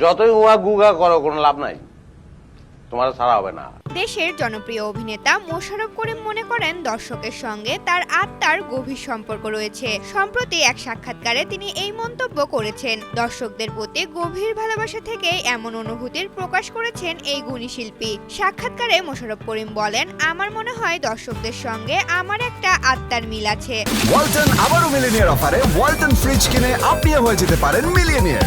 যতই উহা গুগা করো কোনো লাভ নাই। তোমার ছাড়া হবে না। দেশের জনপ্রিয় অভিনেতা মোশাররফ করিম মনে করেন দর্শকের সঙ্গে তার আত্মার গভীর সম্পর্ক রয়েছে। সম্প্রতি এক সাক্ষাৎকারে তিনি এই মন্তব্য করেছেন দর্শকদের প্রতি গভীর ভালোবাসা থেকে এমন অনুভূতির প্রকাশ করেছেন এই গুণী শিল্পী। সাক্ষাৎকারে মোশাররফ করিম বলেন আমার মনে হয় দর্শকদের সঙ্গে আমার একটা আত্মার মিল আছে। ওয়ালটন আবারও মিলিনিয়ার অফারে ওয়ালটন ফ্রিজ কিনে আপনিও হয়ে যেতে পারেন মিলিয়নিয়ার।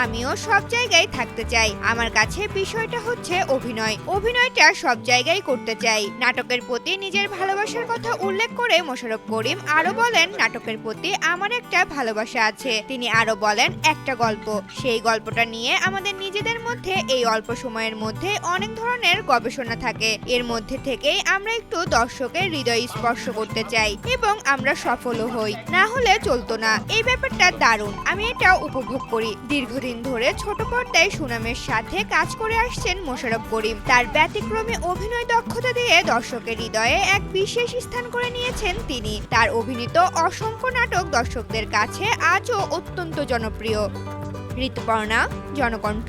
আমিও সব জায়গায় থাকতে চাই। আমার কাছে বিষয়টা হচ্ছে অভিনয়। অভিনয়টা সব জায়গায় করতে চাই। নাটকের প্রতি নিজের ভালোবাসার কথা উল্লেখ করে মোশারফ করিম আরও বলেন, নাটকের প্রতি আমার একটা ভালোবাসা আছে। তিনি আরও বলেন, একটা গল্প। সেই গল্পটা নিয়ে আমাদের নিজেদের মধ্যে এই অল্প সময়ের মধ্যে অনেক ধরনের গবেষণা থাকে। এর মধ্যে থেকেই আমরা একটু দর্শকের হৃদয় স্পর্শ করতে চাই এবং আমরা সফলও হই। না হলে চলতো না। এই ব্যাপারটা দারুণ। আমি এটা উপভোগ করি। দীর্ঘদিন ধরে ছোট পর্দায় সুনামের সাথে কাজ করে আসছেন মোশারফ করিম। তার ব্যতিক্রমে অভিনয় দক্ষতা দিয়ে দর্শকের হৃদয়ে এক বিশেষ স্থান করে নিয়েছেন তিনি। তার অভিনীত অসংখ্য নাটক দর্শকদের কাছে আজও অত্যন্ত জনপ্রিয়। ঋতুপর্ণা, জনকণ্ঠ।